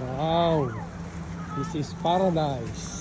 Wow! This is paradise.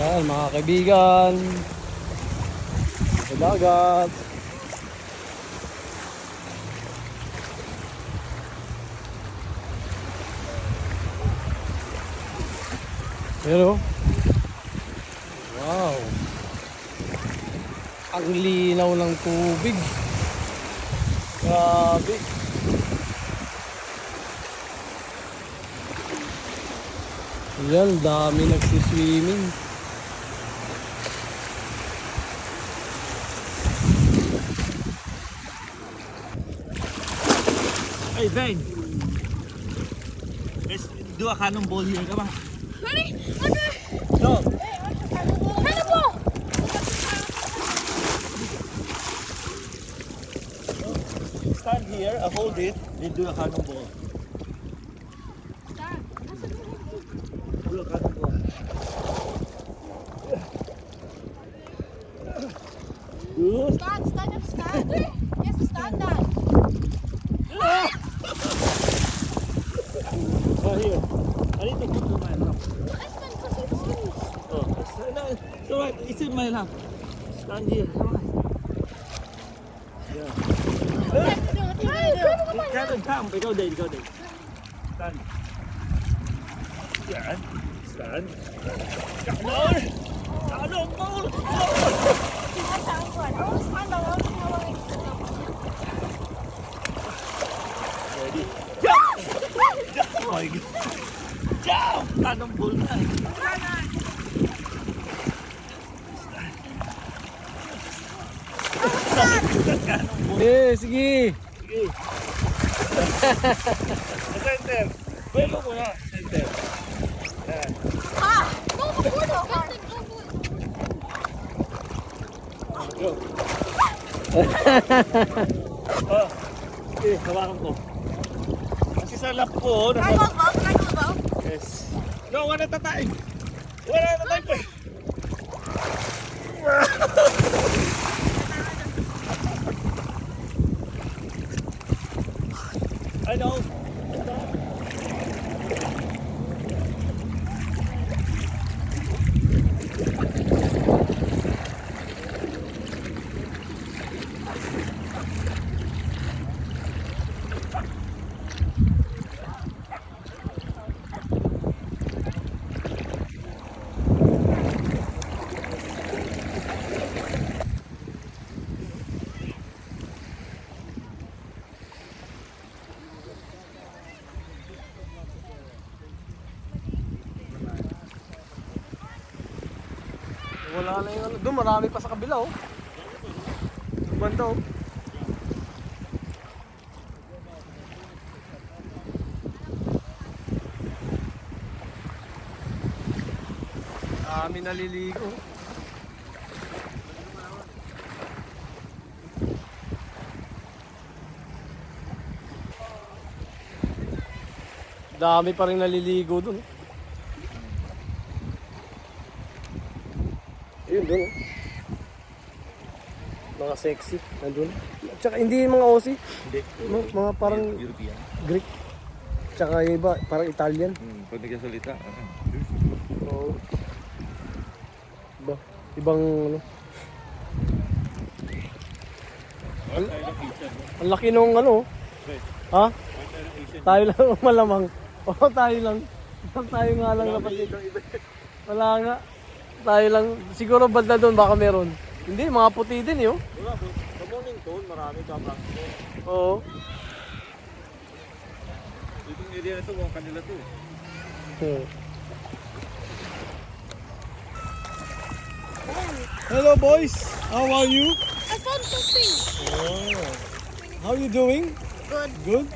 Yan mga kaibigan. Sa dagat. Pero Wow. Ang linaw ng tubig. Grabe. Yan, dami nagsiswimming. Hey, Ben. Let's do a cannonball here. Come on. Ready? Okay. Go. Cannonball! Stand here, uh, hold it, then do a cannonball. Do a cannonball. Good. Stand, stand up, stand. Yes, stand up. Oh, here. I need to put to my lap. I stand because it's loose. Oh, it's, no, it's alright. It's in my lap. Stand here. Come on. Yeah. Hey, my Kevin, come. Ikaw din, ikaw din. Stand. Yan. Stand. To know what Ready? Jump! Oh my God. Jump! Cannonball na eh. Cannonball. Eh, sige. Sige. Center. Pwelo mo na. Center. Yan. Ah! No, gun. Go. oh. Sige, hawakan ko. Kasi sa lap ko, nasa... Can I go above? Yes. No, wala tatay. Wala pa. I know. Wala na yung ano. Doon marami pa sa kabila oh. Yung Banda oh. Dami naliligo. Dami pa rin naliligo dun. Ayun dun. oh. Mga sexy. Nandun. Tsaka hindi yung mga Aussie. Hindi. Mga, mga parang European. Greek. Tsaka yung iba, parang Italian. Hmm, pag nagsasalita, ano? Oo. Iba. Ibang ano. Ang, ang laki nung ano. Ha? Tayo lang ang malamang. Oo, tayo lang. tayo nga lang napatid. Wala nga. Tayo lang. Siguro banda doon baka meron. Hindi, mga puti din yun. Wala. Sa morning tone, marami ka practice. Oo. Dito yung area na ito, mukhang kanila to. Hmm. Hello boys, how are you? I found something. Oh. How you doing? Good. Good?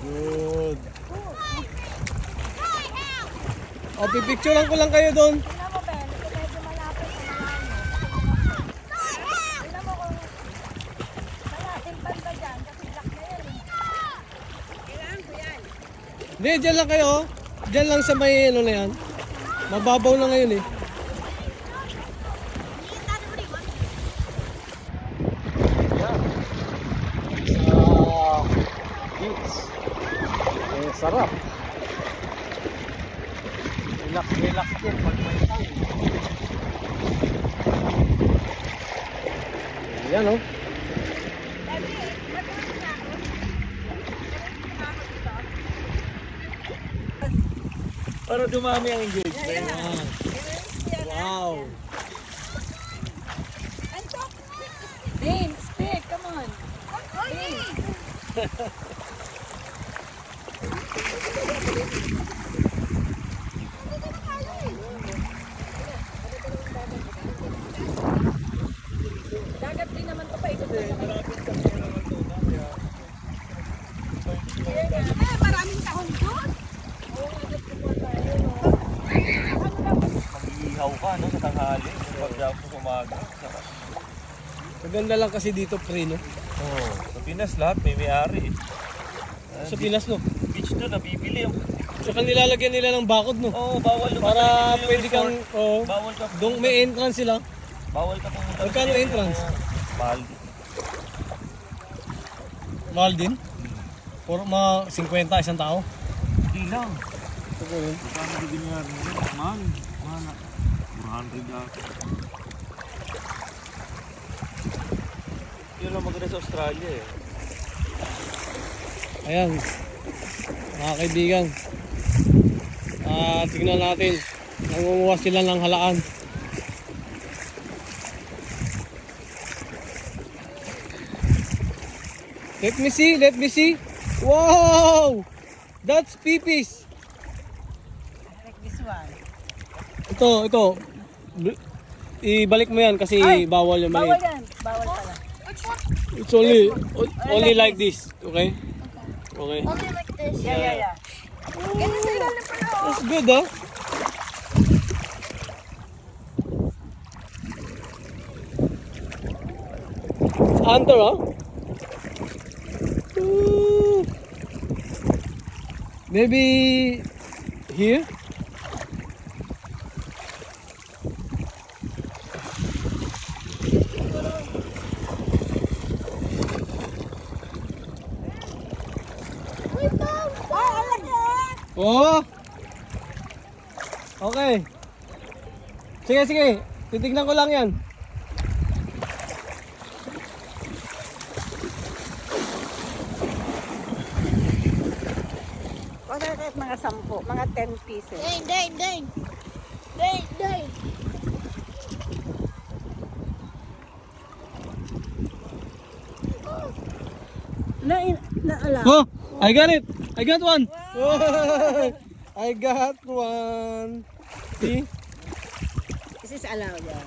Good. Oh, pipicturean ko lang kayo doon. Tingnan mo, Ben. Ito medyo malapit sa malayo. Tingnan mo kung malaking banda dyan. Kasi black na yan eh. Kailangan ko yan. Hindi, dyan lang kayo. oh. Dyan lang sa may ano na yan. Mababaw na ngayon eh. Eh, sarap. Relax, relax din pag may time. Yan oh. Para dumami ang engagement. Wow. Dane, speak. Come on. Dane. Dagat din naman to pa. Ikot na Eh, maraming tahong doon. Mag-iihaw ka, no, sa tanghali. Pag daw sa umaga. Maganda lang kasi dito pre no. Oo. Sa Pinas lahat may may-ari. Sa Pinas no. Beach doon, nabibili. yung- Tsaka nilalagyan nila ng bakod no. Oo, bawal lumabas Para yung pwede kang, resort. oh, Bawal ka. dong may entrance sila. Bawal ka pumunta. Magkano entrance? Mahal. Mahal din. Puro mga 50 isang tao. Hindi lang. Ito po yun. Magkano rin yun? Mahal. Mahal. 400 ata. Yun ang maganda sa Australia eh. Ayan. Mga kaibigan. Ah, tingnan natin. Nangunguha sila ng halaan. Let me see, let me see. Wow! That's pipis. Like this one. Ito, ito. Ibalik mo yan kasi Ay! bawal yung Bawal maliit. yan. Bawal. It's only only like this, okay? Okay. Only like this. Yeah, yeah, yeah. Ganun sa ilalim pala. oh. That's good, ah. It's under, ah. Ooh. Maybe here? Oo. Okay. Sige, sige. Titignan ko lang yan. O, mga sampu, mga 10 pieces. Dane, Dane, Dane. Dane, Dane. Na, na, ala. Oh, I got it. I got one. I got one. See? Is This is allowed, yeah.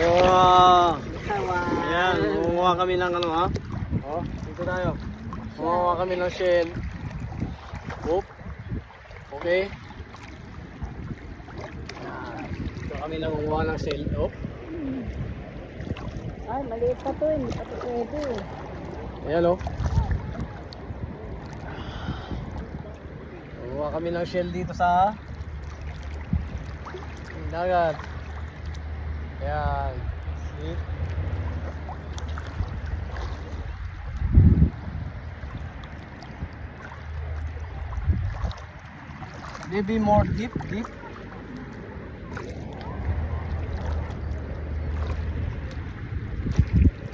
Wow! Ayan, kumuha kami ng ano ha? Oh, dito tayo. Kumuha kami ng shell. Oop. Okay. Dito kami nangunguha ng shell. Oop. Ay, maliit pa to, hindi pa to pwede. Ayan o. Kumuha kami ng shell dito sa dagat. Ayan. See? Maybe more deep, deep.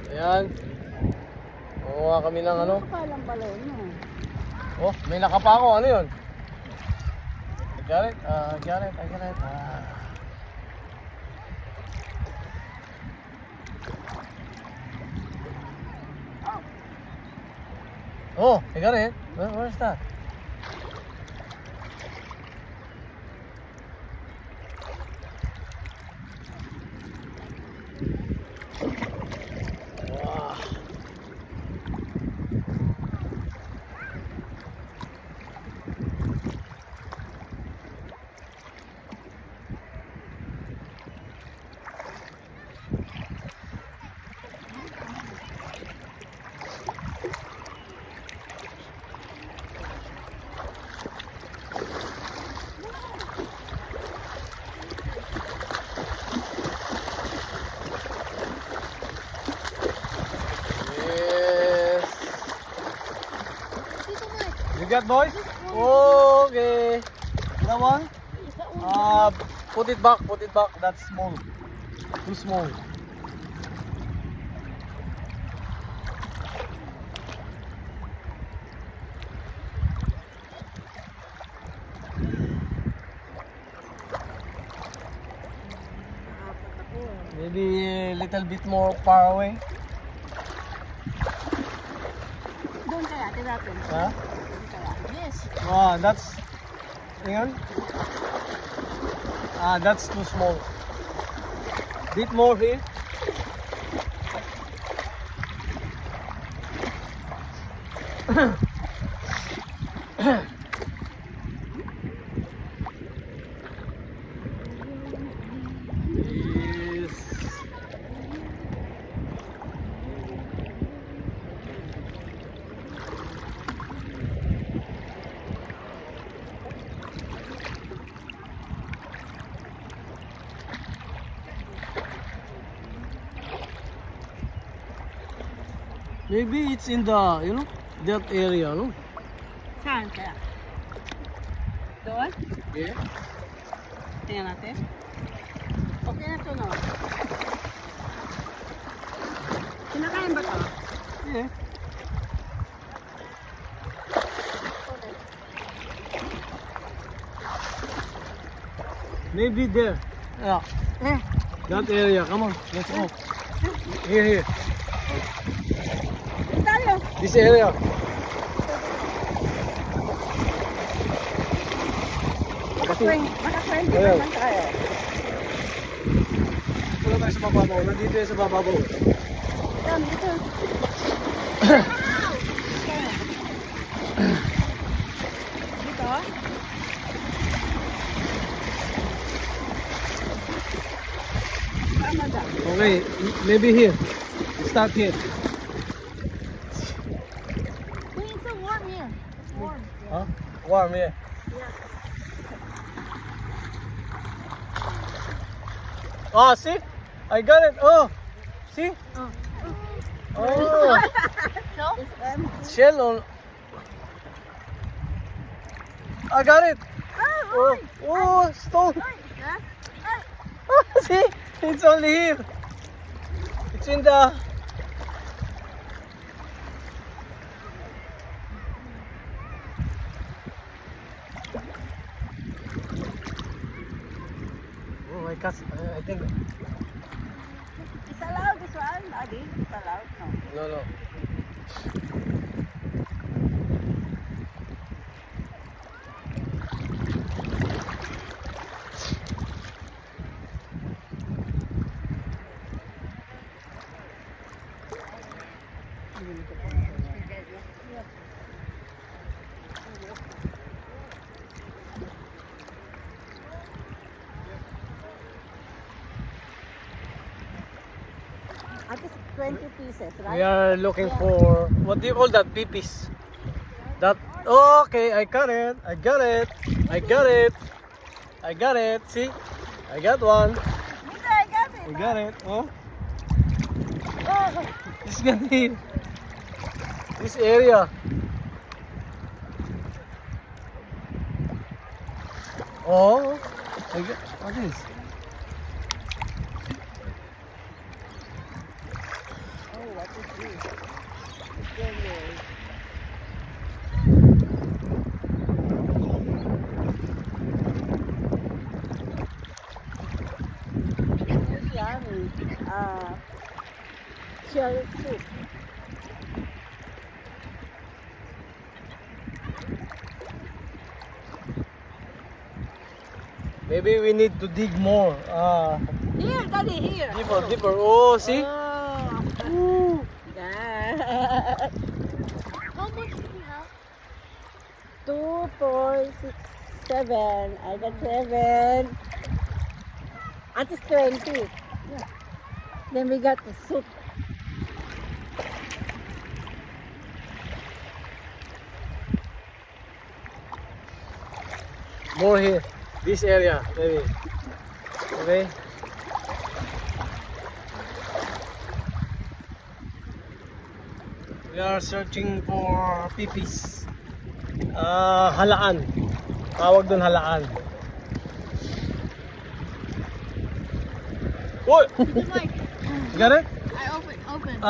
Ayan. Kumuha kami ng ano. Palang pala yun. Oh, may nakapa ako. Ano yun? I got it. Uh, I got it. I got it. Ah. Oh, I got it. Where, where's that? You got boys? Okay. That one? Uh, put it back, put it back. That's small. Too small. Maybe a little bit more far away. Doon kaya, tinatin. Huh? Yes. Ah, that's hang on. Ah, that's too small. Bit more here. yes. Maybe it's in the, you know, that area, no? Saan kaya? Doon? Yeah. Tingnan natin. Okay na to, no? Kinakain ba to? Yeah. Maybe there. Yeah. That area. Come on. Let's go. Here, here. Tayo. This area. Maka-20 maka-20 Ayaw. naman tayo. Wala tayo sa bababaw. Nandito yan sa bababaw. Yan, dito. Dito? Okay. Maybe here. Start here. Warm, yeah. Ah, see? I got it. Oh, see? Oh. Oh, shell on. I got it. Oh, oh, stone. huh? see? It's only here. It's in the. My gosh. I I think. It's allowed this one, Adi? It's allowed? No. No, no. 20 pieces, We are looking for what do you call that? Pipis. That okay, I got it. I got it. I got it. I got it. See? I got one. Dito, I got it. I got it. Oh, Oh, this guy here. This area. Oh, I got what is? oh, what is this? It's very weird. This is yummy. Uh, shell soup. Maybe we need to dig more. Ah, Here, Daddy, here. deeper, deeper. Oh, see? Oh. God. How much do we have? Two, four, six, seven. I got seven. At least 20. Then we got the soup. More here. This area, maybe. Okay. We are searching for pipis. Ah, halaan. Tawag doon halaan. Uy! Mike, You got it? I open, open.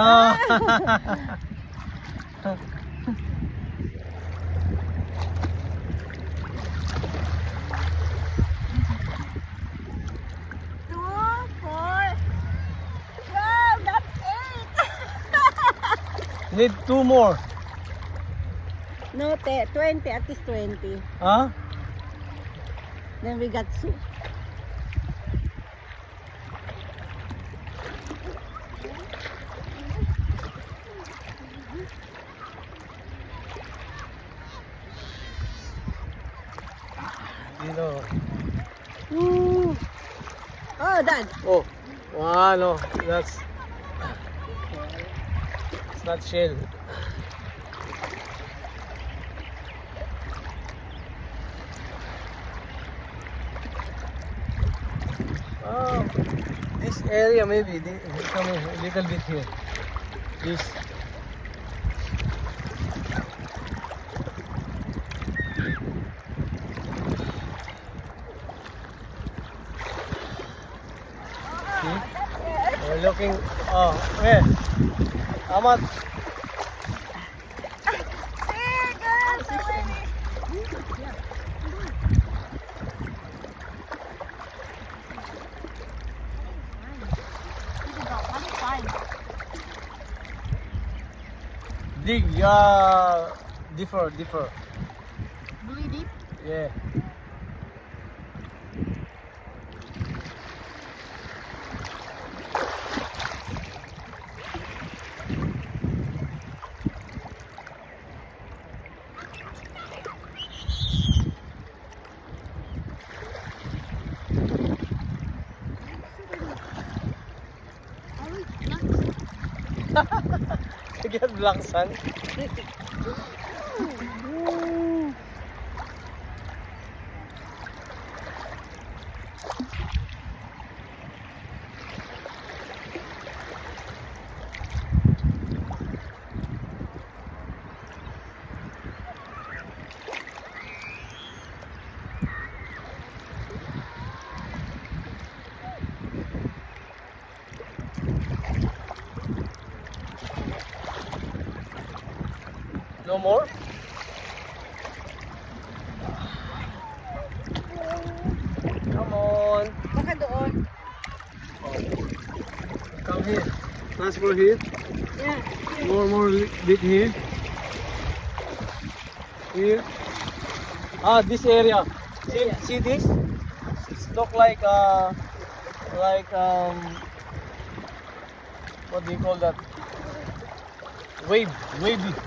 Two, four. Wow, that's eight. Need two more. no, te, 20. At least 20. Huh? Then we got soup. Dito. Ooh. Uh. Oh, Dad. Oh. Wow, no. That's... It's not shell. Oh, this area maybe, the- come here, a little bit here. This. We're looking, oh, where? Amat, Here, girls. already. dig, uh, differ, differ. Really deep? Yeah. You more? Come on. Baka doon. Come here. Transfer here. Yeah. More, more bit here. Here. Ah, this area. See, see this? It's look like uh, like um, what do you call that? Wave, wavy.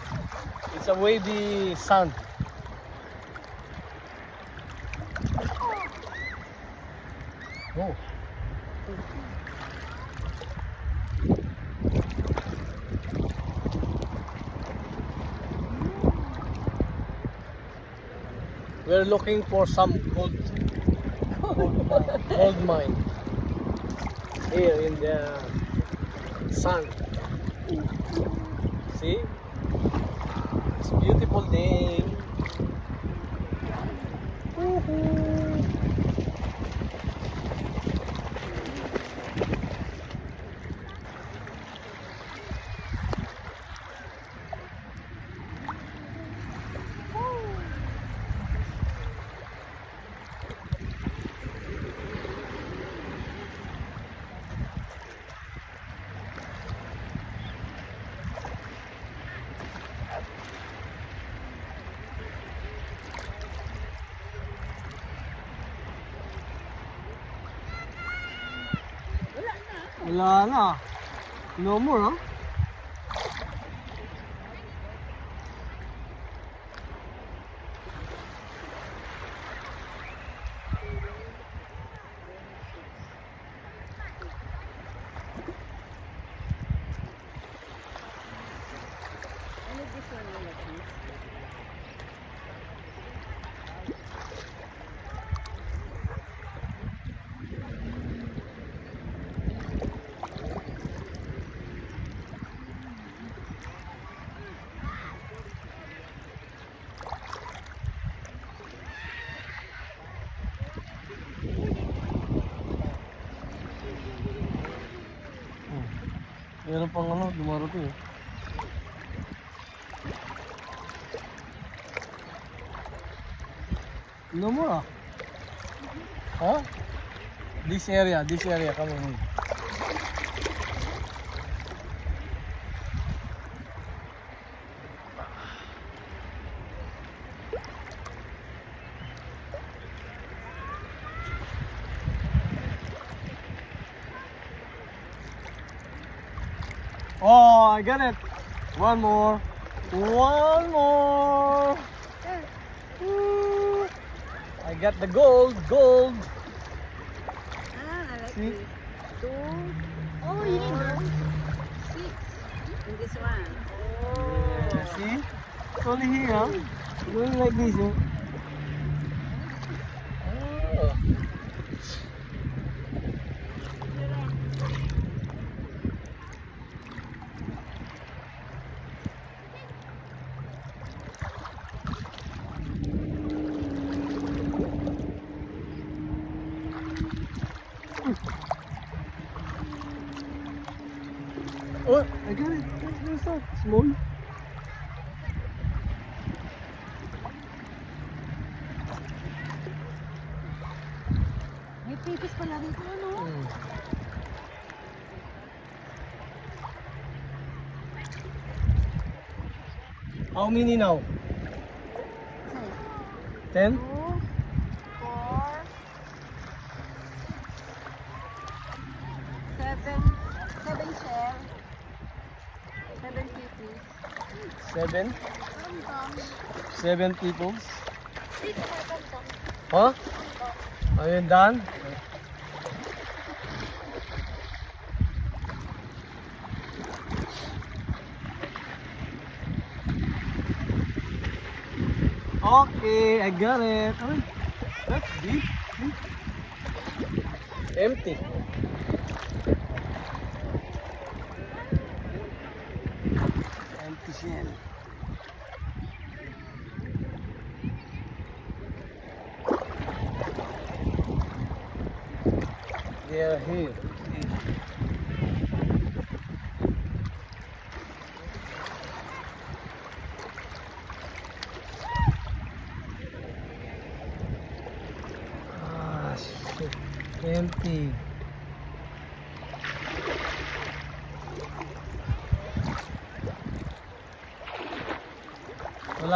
It's a wavy sand. Oh. We're looking for some gold, gold, gold mine here in the sand. See? Beautiful day. Woohoo. Wala na. No more, huh? Meron pang ano, dumarating eh. No more ah. Huh? This area, this area, come on. Oh, got it. One more. One more. I got the gold, gold. Ah, I like See? this. Two, Oh, you need those? six. And this one. Yeah, see? It's only here. huh? Going like this. eh? How many now? Ten? Two, four, seven, seven shell, seven pipis. Seven? Seven kantong. Huh? You done? Okay, I got it. That's deep. Empty. Empty shell. They are here.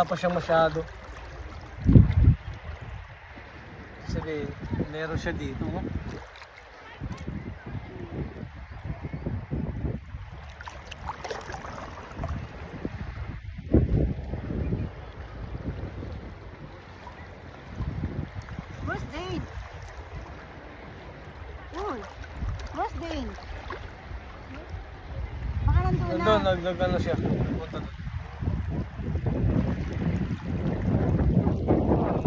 Wala pa siyang masyado. Sabi, meron siya dito. oh. Where's Dade? diving. Baka nandun na. Nandun, nagdagan na siya. Punta doon.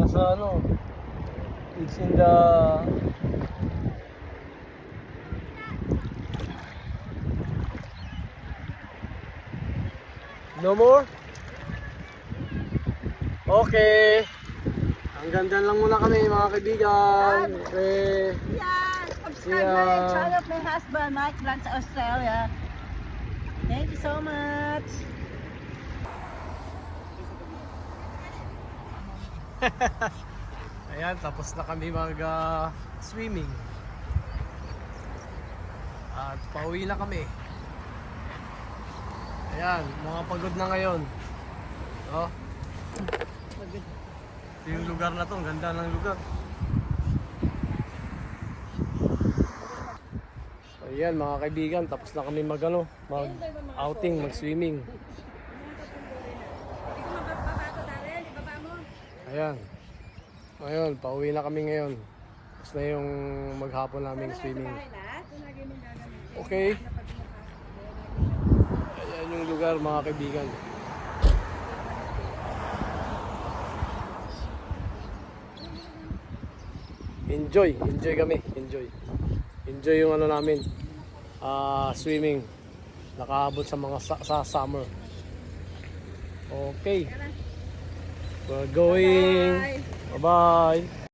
Nasa ano, it's in the... No more? Okay. Hanggang dyan lang muna kami mga kaibigan. Okay. Yeah, subscribe Yeah. my channel of my husband, Mike Blunt sa Australia. Thank you so much. Ayan, tapos na kami mag ah, swimming. At pauwi na kami. Ayan, mga pagod na ngayon. Oh. Ito yung lugar na to, ang ganda ng lugar. So, ayan mga kaibigan, tapos na kami mag ano, mag outing, mag swimming. Ayan. Ngayon, pauwi na kami ngayon. Tapos na yung maghapon naming swimming. Okay. Ayan yung lugar mga kaibigan. Enjoy, enjoy kami, enjoy. Enjoy yung ano namin. Ah, swimming. Nakaabot sa mga sa, sa summer. Okay. We're going. Bye-bye.